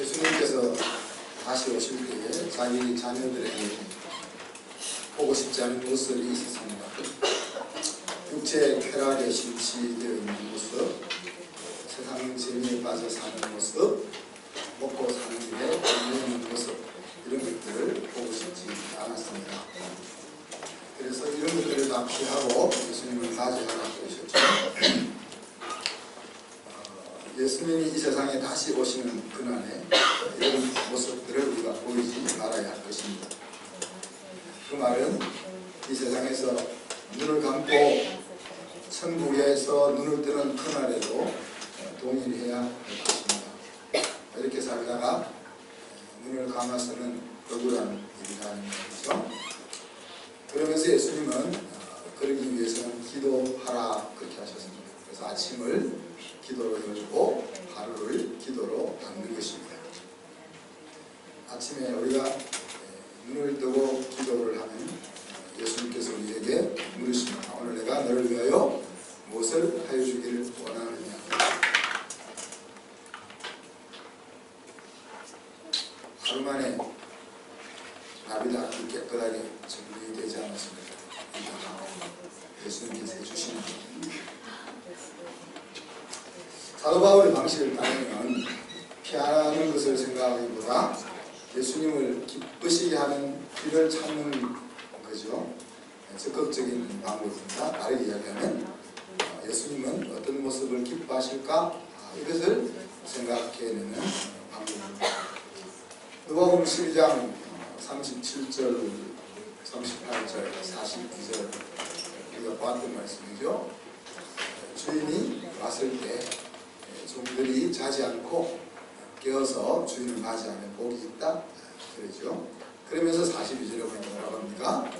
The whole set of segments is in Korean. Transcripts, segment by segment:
예수님께서 다시 오실 때에 자기 자녀들에게 보고 싶지 않은 모습이 있었습니다. 육체의 쾌락에 심취되어 있는 모습, 세상 재미에 빠져 사는 모습, 먹고 사는 길에 없는 모습 이런 것들을 보고 싶지 않았습니다. 그래서 이런 것들을 다 피하고 예수님을 맞이하라고 그러셨죠. 어, 예수님이 이 세상에 다시 오시는 그날에 이런 모습들을 우리가 보이지 말아야 할 것입니다. 그 말은 이 세상에서 눈을 감고 천국에서 눈을 뜨는 그날에도 동일해야 할 것입니다. 이렇게 살다가 눈을 감아서는 억울한 일이라는 것이죠. 그러면서 예수님은 어, 그러기 위해서는 기도하라 그렇게 하셨습니다. 그래서 아침을 기도로 열고 하루를 기도로 닫는 것입니다. 아침에 우리가 에, 눈을 뜨고 기도를 하면 예수님께서 우리에게 물으십니다. 오늘 내가 너를 위하여 무엇을 하여 주기를 원하느냐. 하루 만에 나비다 깨끗하게 정리되지 않았습니다. 예수님께서 해주시는 사도 바울의 방식을 따르면 피하는 것을 생각하기보다 예수님을 기쁘시게 하는 길을 찾는 거죠. 적극적인 방법입니다. 다르게 이야기하면 어, 예수님은 어떤 모습을 기뻐하실까 아, 이것을 생각해내는 방법입니다. 누가복음 12장 37절, 38절, 42절 우리가 보았던 말씀이죠. 주인이 왔을 때 종들이 자지 않고 깨어서 주인을 맞이하면 복이 있다 그러죠. 그러면서 42절에 보면 뭐라고 합니까?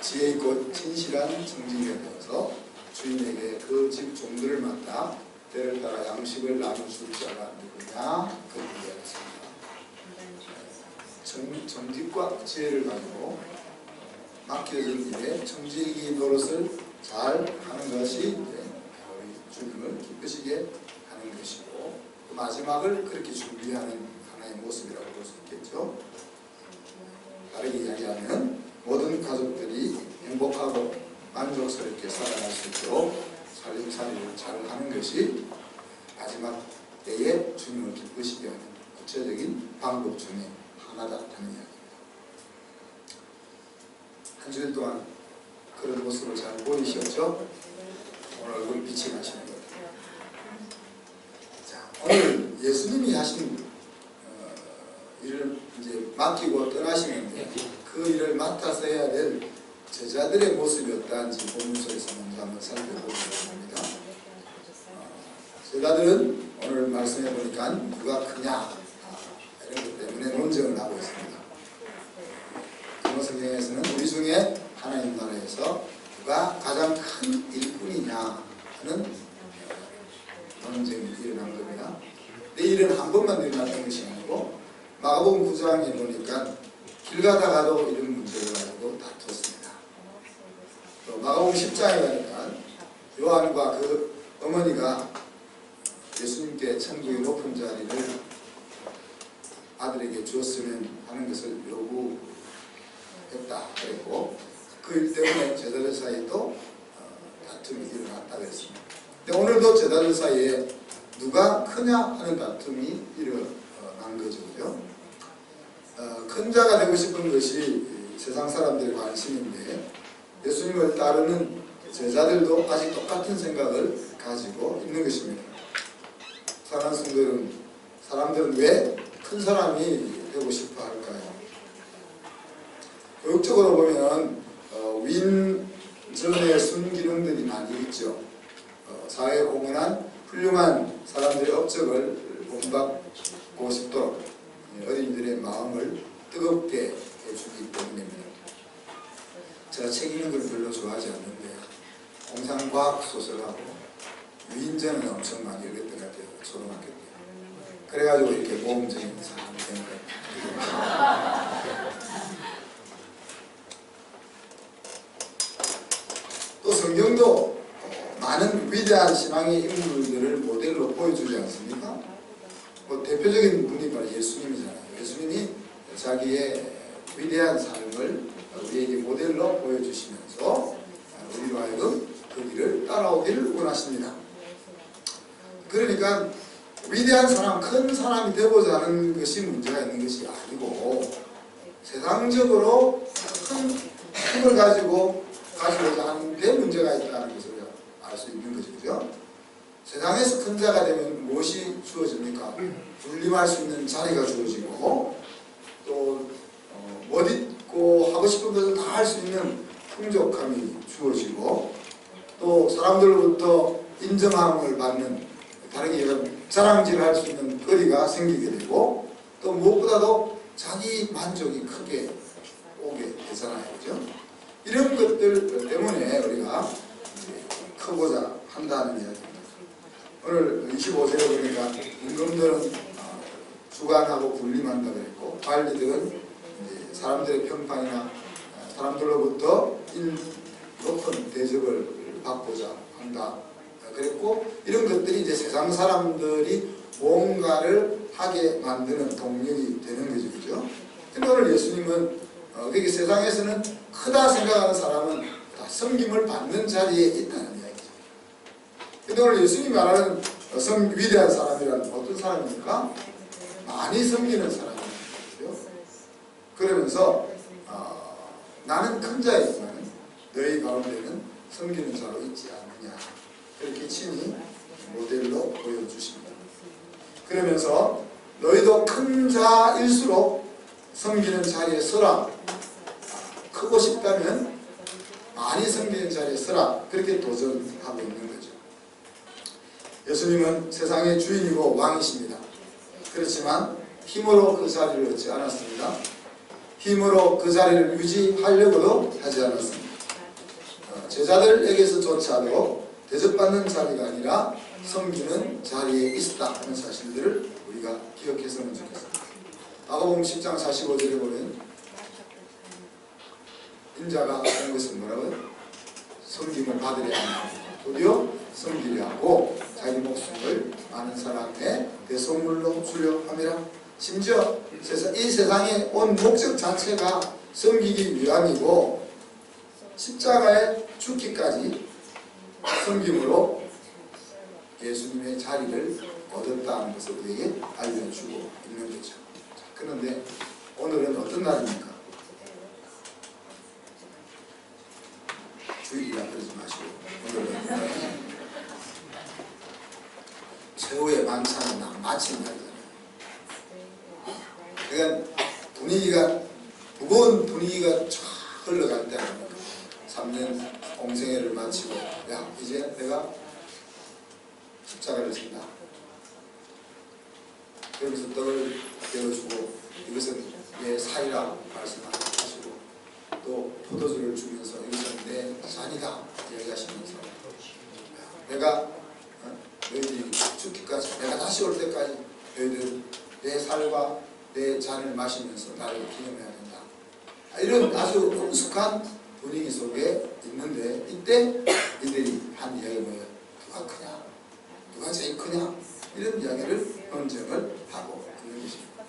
지혜 있고 진실한 정직이 되어서 주인에게 그 집 종들을 맡아 때를 따라 양식을 나눠줄 자가 누구냐 그렇게 이야기했습니다. 정, 정직과 지혜를 가지고 맡겨진 일에 정직이 노릇을 잘 하는 것이 주님을 기쁘시게 하는 것이고 그 마지막을 그렇게 준비하는 하나의 모습이라고 볼 수 있겠죠. 다르게 이야기하면 모든 가족들이 행복하고 만족스럽게 살아갈 수 있도록 살림살이를 잘 하는 것이 마지막 때에 주님을 기쁘시게 하는 구체적인 방법 중에 하나다라는 이야기입니다. 한 주일 동안 그런 모습을 잘 보이셨죠? 오늘 얼굴 빛이 나시는 거예요. 자, 오늘 예수님이 하신 어, 일을 이제 맡기고 떠나시는데 그 일을 맡아서 해야 될 제자들의 모습이 어떠한지 본문서에서 먼저 한번 살펴보도록 합니다. 어, 제자들은 오늘 말씀해 보니까 누가 크냐 것 때문에 논쟁을 하고 있습니다. 성경에서는 우리 중에 하나님 나라에서 누가 가장 큰 일꾼이냐 하는 어, 논쟁이 일어난 겁니다. 내 일은 한 번만 일어났던 것이 아니고 마가복음 9장에 보니까 길 가다가도 이런 문제를 가지고 다퉜습니다. 또 마가복음 10장에 가니까 요한과 그 어머니가 예수님께 천국의 높은 자리를 아들에게 주었으면 하는 것을 요구했다 그랬고 그일 때문에 제자들 사이에도 어, 다툼이 일어났다 그랬습니다. 근데 오늘도 제자들 사이에 누가 크냐 하는 다툼이 일어난 거죠. 어, 큰 자가 되고 싶은 것이 세상 사람들의 관심인데 예수님을 따르는 제자들도 아직 똑같은 생각을 가지고 있는 것입니다. 사랑하는 성도들은 사람들은 왜 큰 사람이 되고 싶어 할까요? 교육적으로 보면 어, 윈전의 순기능들이 많이 있죠. 어, 사회에 공헌한 훌륭한 사람들의 업적을 본받고 싶도록 어린이들의 마음을 뜨겁게 해주기 때문입니다. 제가 책 읽는 걸 별로 좋아하지 않는데 공상과학 소설하고 위인전은 엄청 많이 읽었던 것 같아요. 초등학교 때. 그래가지고 이렇게 모험적인 사람이 된 거예요. 또 성경도 많은 위대한 신앙의 인물들을 모델로 보여주지 않습니까? 뭐 대표적인 분이 바로 예수님이잖아요. 예수님이 자기의 위대한 삶을 우리에게 모델로 보여주시면서 우리로 하여금 그 길을 따라오기를 원하십니다. 그러니까 위대한 사람, 큰 사람이 되고자 하는 것이 문제가 있는 것이 아니고 세상적으로 큰 힘을 가지고 가지고자 하는 데 문제가 있다는 것을 알 수 있는 거죠. 그죠? 세상에서 큰 자가 되면 무엇이 주어집니까? 군림할 수 있는 자리가 주어지고 또 어, 못 잊고 하고 싶은 것을 다 할 수 있는 풍족함이 주어지고 또 사람들로부터 인정함을 받는 다르게 얘기하면 자랑질을 할수 있는 거리가 생기게 되고 또 무엇보다도 자기 만족이 크게 오게 되잖아요. 그죠? 이런 것들 때문에 우리가 크고자 한다는 이야기입니다. 오늘 25세에 보니까 임금들은 어, 주관하고 군림한다 그랬고 관리들은 사람들의 평판이나 어, 사람들로부터 인, 높은 대접을 받고자 한다. 어, 그랬고 이런 것들이 이제 세상 사람들이 뭔가를 하게 만드는 동력이 되는 거죠. 그죠? 근데 오늘 예수님은 어, 그게 세상에서는 크다 생각하는 사람은 다 섬김을 받는 자리에 있다는 이야기죠. 근데 오늘 예수님이 말하는 어, 성 위대한 사람이란 어떤 사람입니까? 많이 섬기는 사람이죠. 그러면서 어, 나는 큰 자이지만 너희 가운데는 섬기는 자로 있지 않느냐 그렇게 친히 모델로 보여주십니다. 그러면서 너희도 큰 자일수록 섬기는 자리에 서라. 크고 싶다면 많이 섬기는 자리에 서라. 그렇게 도전하고 있는 거죠. 예수님은 세상의 주인이고 왕이십니다. 그렇지만 힘으로 그 자리를 얻지 않았습니다. 힘으로 그 자리를 유지하려고도 하지 않았습니다. 어, 제자들에게서조차도 대접받는 자리가 아니라 섬기는 자리에 있다 하는 사실들을 우리가 기억했으면 좋겠습니다. 마가복음 10장 45절에 보면 인자가 하는 것은 뭐라고요? 섬김을 받으려 하고 도리어 섬기려 하고 자기 목숨을 많은 사람의 대속물로 주려 함이라 심지어 이 세상에 온 목적 자체가 섬기기 위함이고 십자가에 죽기까지 섬김으로 예수님의 자리를 얻었다는 것을 우리에게 알려주고 있는 거죠. 자, 그런데 오늘은 어떤 날입니까? 주일이라 그러지 마시고 오늘은 최후의 만찬이 나 마친 날이잖아요. 그러니까 분위기가 무거운 분위기가 쫙 흘러갈 때 아닙니까? 3년 공생애를 마치고 야 이제 내가 십자가를 진다. 그러면서 떡을 베어주고 이것은 내 사이라 말씀하시고 또 포도주를 주면서 이것은 내 잔이다 이야기하시면서 내가 어, 너희들이 죽기까지 내가 다시 올 때까지 너희들 내 살과 내 잔을 마시면서 나를 기념해야 된다. 아, 이런 아주 엄숙한 분위기 속에 있는데 이때 이들이 한 이야기 뭐예요? 누가 크냐? 누가 제일 크냐? 이런 이야기를 논쟁을 하고 있는 것입니다.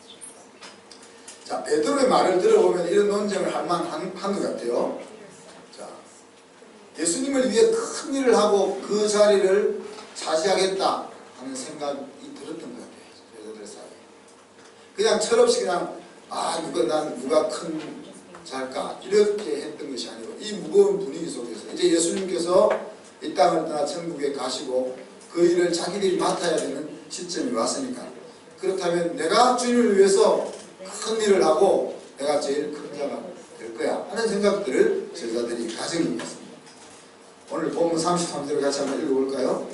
자, 베드로의 말을 들어보면 이런 논쟁을 할 만한 것 같아요. 자, 예수님을 위해 큰 일을 하고 그 자리를 차지하겠다 하는 생각이 들었던 것 같아요. 여자들 사이에. 그냥 철없이 그냥 아 누가 난 누가 큰 자일까 이렇게 했던 것이 아니고 이 무거운 분위기 속에서 이제 예수님께서 이 땅을 떠나 천국에 가시고 그 일을 자기들이 맡아야 되는 시점이 왔으니까 그렇다면 내가 주님을 위해서 큰 일을 하고 내가 제일 큰 자가 될 거야 하는 생각들을 제자들이 가지고 있습니다. 오늘 본문 33절을 같이 한번 읽어볼까요?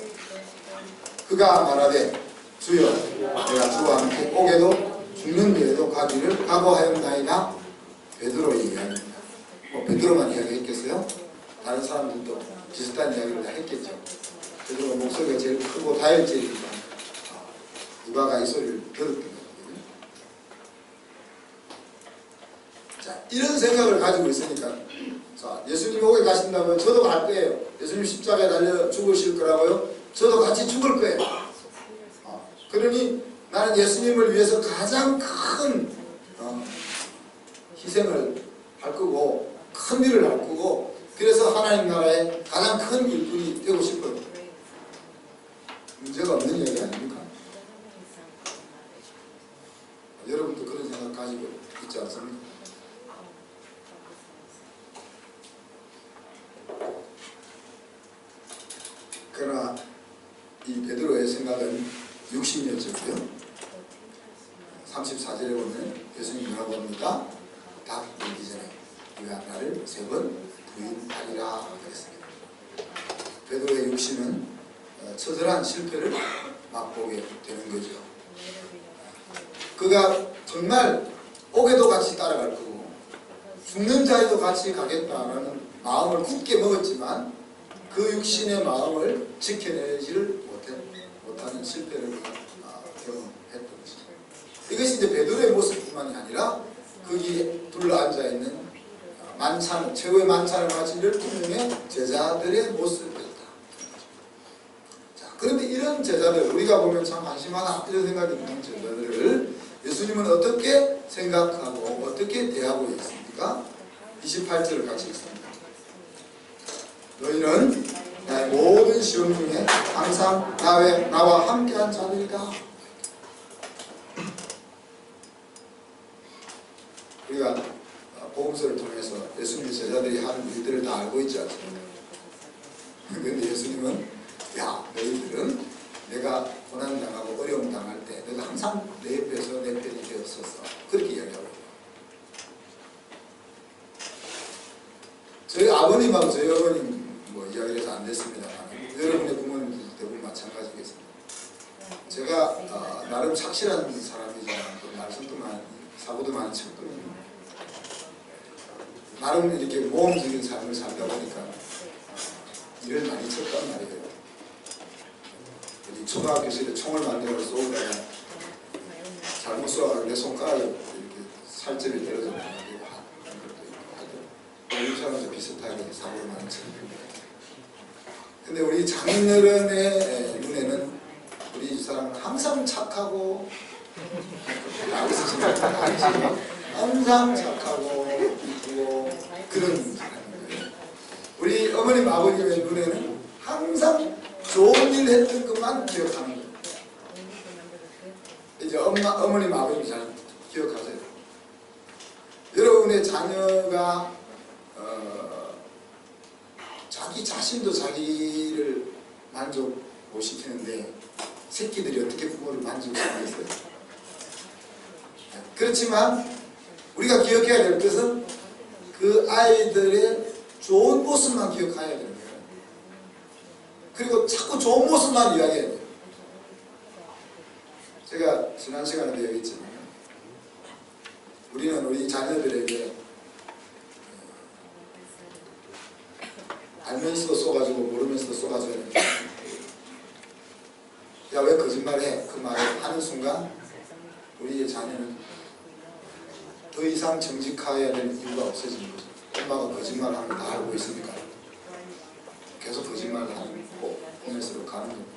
그가 말하되 주여 내가 주와 함께 오게도 죽는 데에도 가기를 각오하였나이다 베드로 이야기입니다. 뭐 베드로만 이야기했겠어요? 다른 사람들도 비슷한 이야기를 다 했겠죠. 베드로 목소리가 제일 크고 다혈질이니까 아, 누가가 이 소리를 들었던 거거든요. 자 이런 생각을 가지고 있으니까 자 예수님 오게 가신다면 저도 갈 거예요. 예수님 십자가에 달려 죽으실 거라고요. 저도 같이 죽을 거예요. 아, 그러니 나는 예수님을 위해서 가장 큰 어, 희생을 할 거고 큰 일을 할 거고 그래서 하나님 나라의 가장 큰 일꾼이 되고 싶어요. 문제가 없는 이야기 아닙니까? 여러분도 그런 생각 가지고 있지 않습니까? 그러나 이 베드로의 생각은 60년째고요. 34절에 보면 예수님 뭐라고 합니까? 다 이기 전에 네가 나를 세 번 부인하리라 그랬습니다. 베드로의 육신은 어, 처절한 실패를 맛보게 되는 거죠. 그가 정말 옥에도 같이 따라갈 거고 죽는 자에도 같이 가겠다라는 마음을 굳게 먹었지만 그 육신의 마음을 지켜내지를 못하는 실패를 아, 경험했던 것이죠. 이것이 이제 베드로의 모습뿐만이 아니라 거기 둘러앉아 있는 만찬, 최후의 만찬을 마친 12명의 제자들의. 자, 그런데 이런 제자들, 우리가 보면 참 한심하다 이런 생각이 드는 제자들을 예수님은 어떻게 생각하고 어떻게 대하고 있습니까? 28절을 같이 읽습니다. 너희는 나의 모든 시험 중에 항상 나와, 나와 함께한 자들이다. 우리가 복음서를 통해서 예수님의 제자들이 하는 일들을 다 알고 있지 않습니까? 그런데 예수님은 야 너희들은 내가 고난 당하고 어려움 당할 때 내가 항상 내 옆에서 내 편이 되었었어 그렇게 이야기하고. 저희 아버님하고 저희 어머님 뭐 이야기를 해서 안 됐습니다만 여러분의 부모님들 대부분 마찬가지겠습니다. 제가 어, 나름 착실한 사람이지만 또 말씀도 많이 사고도 많이 쳤거든요. 나름 이렇게 모험적인 삶을 살다 보니까 일을 많이 쳤단 말이에요. 우리 초등학교 시절에 총을 만들어 쏘다가 잘못 쏘아서 내 손가락에 이렇게 살점이 떨어져 나가고 하는 것도 있고 하여튼 우리 사람도 비슷하게 사고를 많이 쳤는데 근데 우리 장인어른의 눈에는 우리 이 사람은 항상 착하고? 항상 착하고 이쁘고 그런. 우리 어머님 아버님의 눈에는 항상 좋은 일 했던 것만 기억하는 거예요. 이제 엄마, 어머님 아버님 잘 기억하세요. 여러분의 자녀가 어, 자기 자신도 자기를 만족 못 시키는데 새끼들이 어떻게 부모를 만족시키겠어요? 그렇지만 우리가 기억해야 될 것은 그 아이들의 좋은 모습만 기억해야 거예요. 그리고 자꾸 좋은 모습만 이야기해야 돼요. 제가 지난 시간에도 얘기했지만 우리는 우리 자녀들에게 알면서도 쏘가지고 모르면서도 쏘가지고 야 왜 거짓말해? 그 말을 하는 순간 우리의 자녀는 더 이상 정직해야 될 이유가 없어지는 거죠. 엄마가 거짓말하는 거다 알고 있으니까 계속 거짓말을 하는 보면서로 가는 겁니다.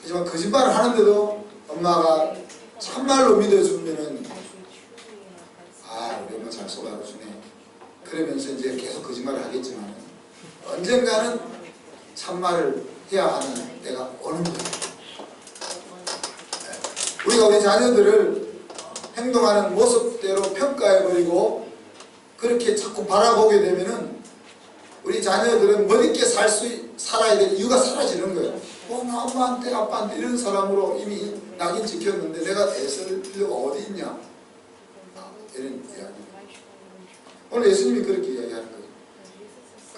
하지만 거짓말을 하는데도 엄마가 참말로 믿어주면은 아 우리 엄마 잘 속아 주네 그러면서 이제 계속 거짓말을 하겠지만 언젠가는 참말을 해야 하는 때가 오는 거예요. 우리가 우리 자녀들을 행동하는 모습대로 평가해버리고 그렇게 자꾸 바라보게 되면은 우리 자녀들은 멋있게 살 수 살아야 될 이유가 사라지는 거예요. 어, 나 엄마한테 아빠한테 이런 사람으로 이미 낙인 찍혔는데 내가 애쓸 필요가 어디 있냐? 아, 이런 이야기. 오늘 예수님이 그렇게 이야기하는 거예요.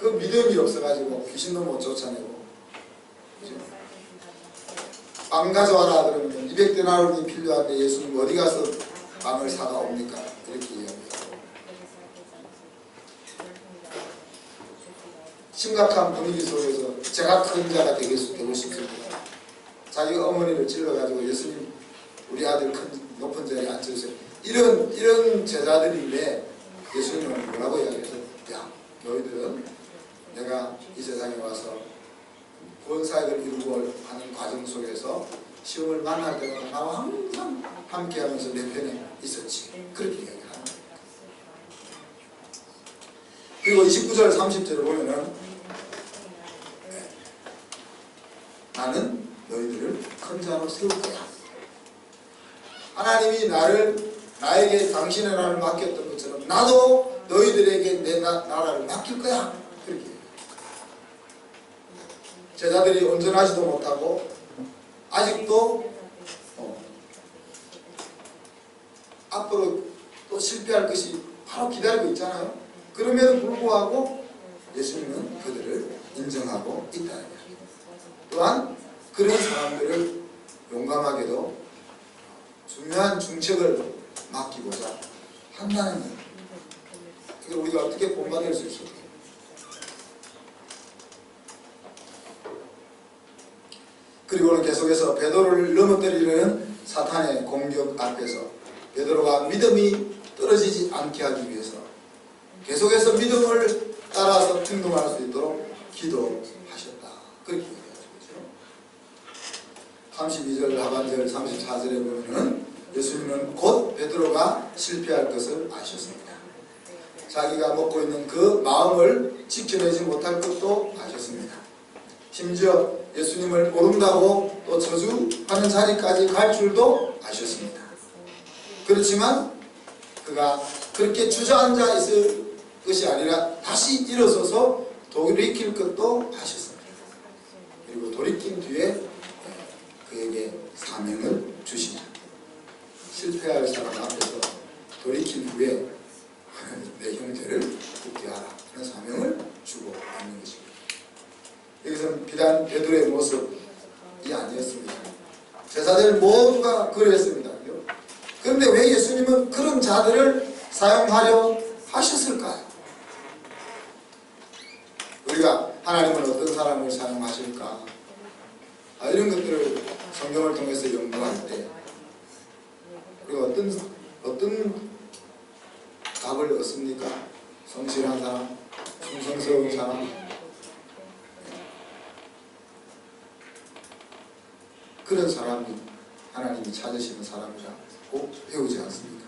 그 믿음이 없어가지고 귀신도 못 쫓아내고 그죠? 빵 가져와라 그러면 200데나리온이 필요한데 예수님 어디 가서 빵을 사다 옵니까? 이렇게 이야기해요. 심각한 분위기 속에서 제가 큰 자가 되겠, 되고 싶습니다. 자기 어머니를 찔러가지고 예수님 우리 아들 큰 높은 자리에 앉혀주세요. 이런 이런 제자들인데 예수님은 뭐라고 이야기해서 야 너희들은 내가 이 세상에 와서 구원사역을 이루고 하는 과정 속에서 시험을 만날 때마다 나와 항상 함께하면서 내 편에 있었지. 그렇게 거예요. 그리고 29절 30절을 보면은 네. 나는 너희들을 큰 자로 세울 거야. 하나님이 나를 나에게 당신의 나라를 맡겼던 것처럼 나도 너희들에게 내 나, 나라를 맡길 거야. 제자들이 온전하지도 못하고 아직도 어, 앞으로 또 실패할 것이 바로 기다리고 있잖아요. 그럼에도 불구하고 예수님은 그들을 인정하고 거예요. 또한 그런 사람들을 용감하게도 중요한 중책을 맡기고자 한다는 거예요. 그걸 우리가 어떻게 본받을 수 있을까 그리고는 계속해서 베드로를 넘어뜨리려는 사탄의 공격 앞에서 베드로가 믿음이 떨어지지 않게 하기 위해서 계속해서 믿음을 따라서 충동할 수 있도록 기도하셨다. 그렇게 얘기하죠. 32절 하반절 34절에 보면은 예수님은 곧 베드로가 실패할 것을 아셨습니다. 자기가 먹고 있는 그 마음을 지켜내지 못할 것도 아셨습니다. 심지어 예수님을 모른다고 또 저주하는 자리까지 갈 줄도 아셨습니다. 그렇지만 그가 그렇게 주저앉아 있을 것이 아니라 다시 일어서서 돌이킬 것도 아셨습니다. 그리고 돌이킨 뒤에 그에게 사명을 주시다. 실패할 사람 앞에서 돌이킨 후에 내 형제를 붙게 하라 하는 사명을 주고 있는 것입니다. 여기서는 비단 베드로의 모습이 아니었습니다. 제사들 모두가 그랬습니다. 그런데 왜 예수님은 그런 자들을 사용하려 하셨을까요? 우리가 하나님은 어떤 사람을 사용하실까? 아, 이런 것들을 성경을 통해서 연구할 때 우리가 어떤 어떤 답을 얻습니까? 성실한 사람, 충성스러운 사람, 그런 사람이 하나님이 찾으시는 사람이라고 배우지 않습니까?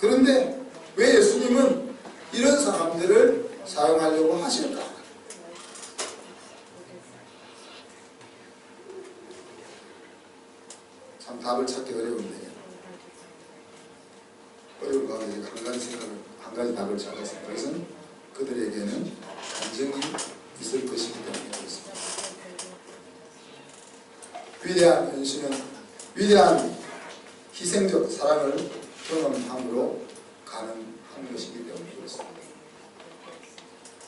그런데 왜 예수님은 이런 사람들을 사용하려고 하실까? 참 답을 찾기 어려운데 어려운 가운데 한 가지 생각을 한 가지 답을 찾았습니다. 그것은 그들에게는 감정이 있을 것이기 때문에 그렇습니다. 위대한 현실은 위대한 희생적 사랑을 경험함으로 가능한 것이기 때문에 그렇습니다.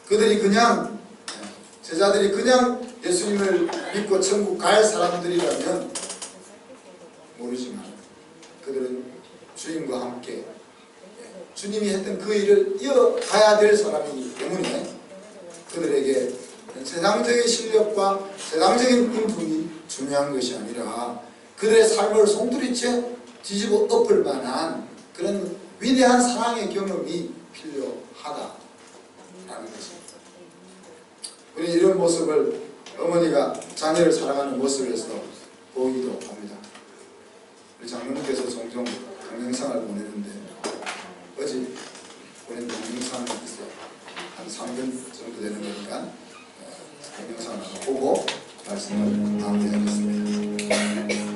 그들이 그냥 제자들이 그냥 예수님을 믿고 천국 갈 사람들이라면 모르지만 그들은 주님과 함께 주님이 했던 그 일을 이어가야 될 사람이기 때문에 그들에게 세상적인 실력과 세상적인 인품이 중요한 것이 아니라 그들의 삶을 송두리째 뒤집어 엎을 만한 그런 위대한 사랑의 경험이 필요하다라는 것입니다. 우리 이런 모습을 어머니가 자녀를 사랑하는 모습에서 보이기도 합니다. 우리 장로님께서 종종 동영상을 보내는데 어제 보낸 동영상이 있어요. 한 3분 정도 되는 거니까 동영상을 한번 보고 말씀을 마무리하겠습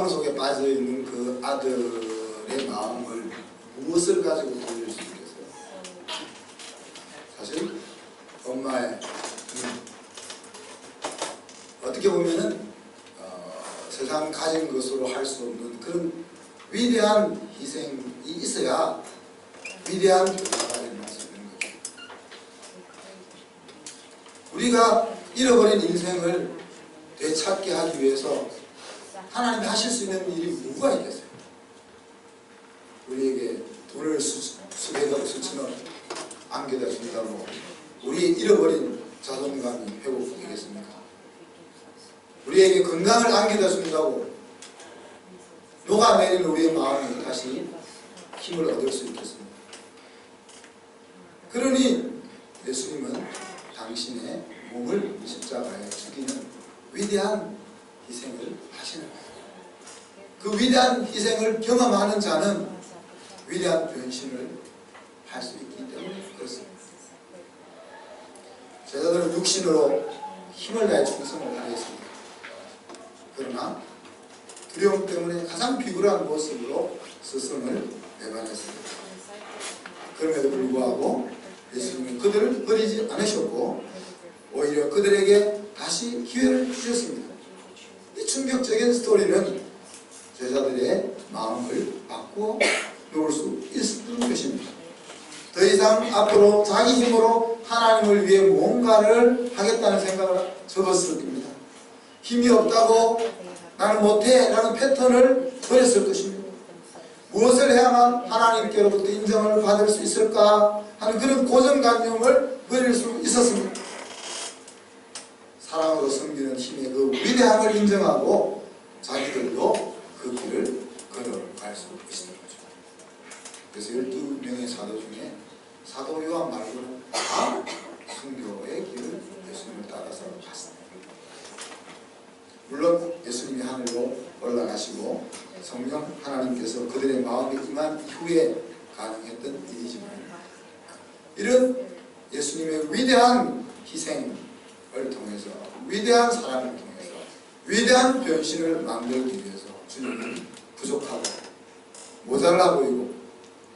절망 속에 빠져 있는 그 아들의 마음을 무엇을 가지고 돌릴 수 있겠어요? 사실 엄마의 눈. 어떻게 보면은 어, 세상 가진 것으로 할 수 없는 그런 위대한 희생이 있어야 위대한. 우리가 잃어버린 인생을 되찾게 하기 위해서 하나님이 하실 수 있는 일이 뭐가 있겠어요? 우리에게 돈을 수, 수백억 수천억 안겨다 준다고 우리의 잃어버린 자존감이 회복되겠습니까? 우리에게 건강을 안겨다 준다고 녹아내린 우리의 마음이 다시 힘을 얻을 수 있겠습니다. 그러니 예수님은 당신의 몸을 십자가에 죽이는 위대한 희생을 하시는. 그 위대한 희생을 경험하는 자는 위대한 변신을 할 수 있기 때문에 그렇습니다. 제자들은 육신으로 힘을 다해 충성을 하겠습니다. 그러나 두려움 때문에 가장 비굴한 모습으로 스승을 내관했습니다. 그럼에도 불구하고 예수님은 그들을 버리지 않으셨고 오히려 그들에게 다시 기회를 주셨습니다. 이 충격적인 스토리는 제자들의 마음을 바꾸어 놓을 수 있는 것입니다. 더 이상 앞으로 자기 힘으로 하나님을 위해 뭔가를 하겠다는 생각을 접었을 겁니다. 힘이 없다고 나는 못해 라는 패턴을 버렸을 것입니다. 무엇을 해야만 하나님께로부터 인정을 받을 수 있을까 하는 그런 고정관념을 버릴 수 있었습니다. 사랑으로 섬기는 힘의 그 위대함을 인정하고 자기들도 그 길을 걸어갈 수 있는 거죠. 그래서 12명의 사도 중에 사도 요한 말고는 다 순교의 길을 예수님을 따라서 갔습니다. 물론 예수님이 하늘로 올라가시고 성령 하나님께서 그들의 마음에 임한 이후에 가능했던 일이지만 이런 예수님의 위대한 희생 을 통해서 위대한 사랑을 통해서 위대한 변신을 만들기 위해서 주님은 부족하고 모자라 보이고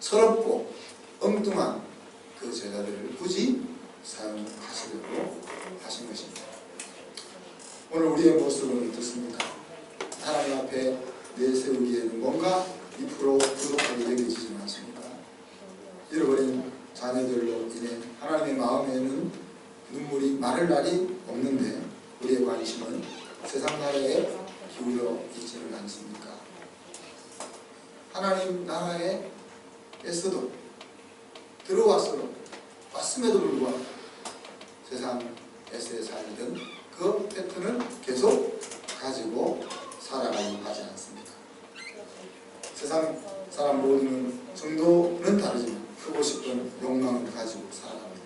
서럽고 엉뚱한 그 제자들을 굳이 사용하시려고 하신 것입니다. 오늘 우리의 모습은 어떻습니까? 하나님 앞에 내세우기에는 뭔가 2% 부족하게 여겨지지 않습니까? 잃어버린 자녀들로 인해 하나님의 마음에는 눈물이 마를 날이 없는데 우리의 관심은 세상 나라에 기울어 있지는 않습니까? 하나님 나라에서도 들어왔어도 왔음에도 불구하고 세상에서의 살던 그 패턴을 계속 가지고 살아가려고 하지 않습니까? 세상 사람 모두는 정도는 다르지만 크고 싶은 욕망을 가지고 살아갑니다.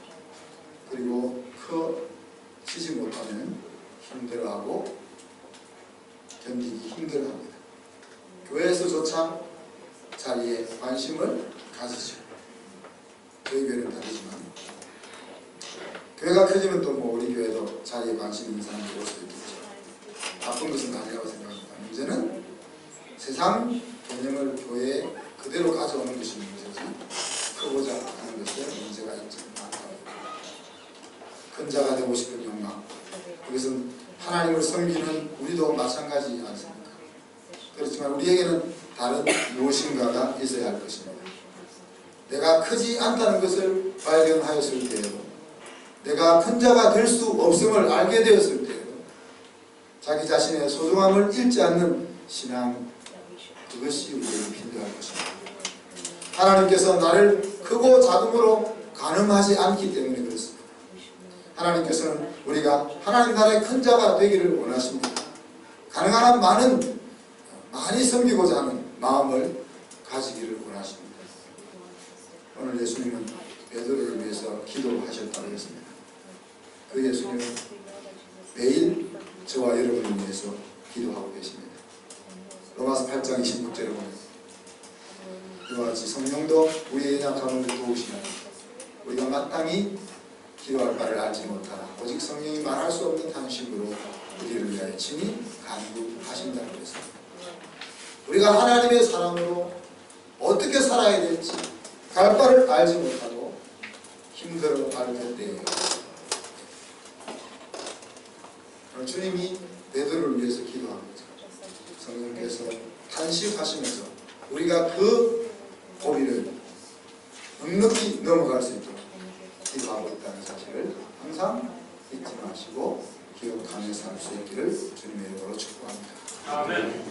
그리고 크지지 못하면 힘들어하고 견디기 힘들어합니다. 교회에서조차 자리에 관심을 가지죠. 저희 교회는 다르지만 교회가 커지면 또 뭐 우리 교회도 자리에 관심 있는 사람들이 올 수도 있겠죠. 바쁜 것은 아니라고 생각합니다. 문제는 세상 개념을 교회에 그대로 가져오는 문제지 크고자 하는 것에 문제가 있지 않다고 큰 자가 되고 싶은 욕망 그것은 하나님을 섬기는 우리도 마찬가지 않습니까? 그렇지만 우리에게는 다른 무엇인가가 있어야 할 것입니다. 내가 크지 않다는 것을 발견하였을 때에도 내가 큰 자가 될 수 없음을 알게 되었을 때에도 자기 자신의 소중함을 잃지 않는 신앙 그것이 우리에게 필요할 것입니다. 하나님께서 나를 크고 작음으로 가늠하지 않기 때문에 그렇습니다. 하나님께서는 우리가 하나님 나라의 큰 자가 되기를 원하십니다. 가능한 한 많은 많이 섬기고자 하는 마음을 가지기를 원하십니다. 오늘 예수님은 베드로를 위해서 기도하셨다고 했습니다. 그 예수님은 매일 저와 여러분을 위해서 기도하고 계십니다. 로마서 8장 26절에 보면 이와 같이 성령도 우리의 연약함을 도우시며 우리가 마땅히 기도할 바를 알지 못하나 오직 성령이 말할 수 없는 탄식으로 우리를 위하여 친히 간구하신다고 했습니다. 우리가 하나님의 사랑으로 어떻게 살아야 될지 갈 바를 알지 못하고 힘들어 할 때예요. 주님이 베드로를 위해서 기도한 거죠. 성령께서 탄식하시면서 우리가 그 고비를 넉넉히 넘어갈 수 있도록 기도하고 있다는 사실을 항상 잊지 마시고 기억하며 살 수 있기를 주님의 이름으로 축복합니다. 아멘.